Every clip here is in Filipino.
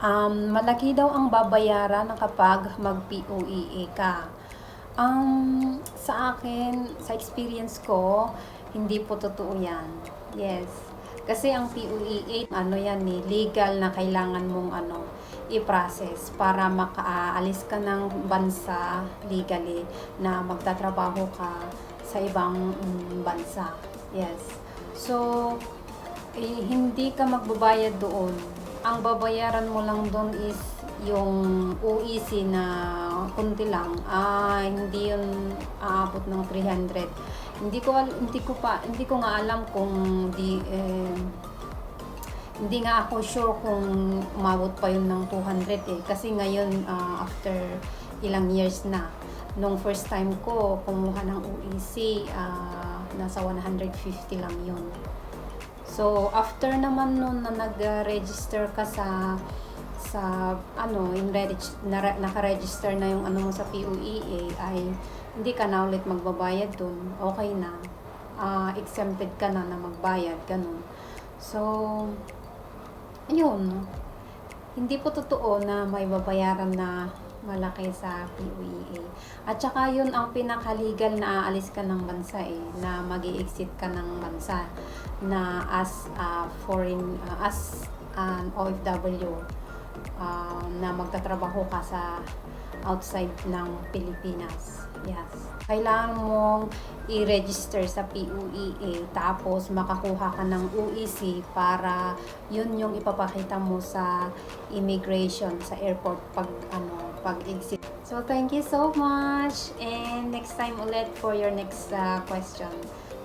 Um, malaki daw ang babayaran kapag mag-POEA ka. Um, sa akin, sa experience ko, hindi po totoo yan. Yes. Kasi ang POEA, ano yan eh, legal na kailangan mong ano, i-process para makaalis ka ng bansa legally na magtatrabaho ka sa ibang mm, bansa. Yes. So, eh, hindi ka magbabayad doon. Ang babayaran mo lang doon is yung OEC na kunti lang. Ah, hindi yun aabot ng 300. Hindi ko hindi ko pa hindi ko nga alam kung di eh, hindi nga ako sure kung umabot pa yun ng 200 eh. Kasi ngayon, ah, after ilang years na, nung first time ko kumuha ng OEC, ah, nasa 150 lang yun. So, after naman nun na nag-register ka sa sa ano, reg- na, naka-register na yung ano mo sa PUEA ay hindi ka na ulit magbabayad dun. Okay na. Ah, exempted ka na na magbayad, ganun. So, ayun. Hindi po totoo na may babayaran na malaki sa PUEA. At saka yun ang pinakalegal na aalis ka ng bansa eh, na mag exit ka ng bansa na as a foreign, uh, as an OFW uh, na magtatrabaho ka sa outside ng Pilipinas. Yes. Kailangan mong i-register sa PUEA tapos makakuha ka ng UEC para yun yung ipapakita mo sa immigration sa airport pag ano pag exit. So thank you so much and next time ulit for your next uh, question.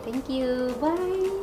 Thank you. Bye.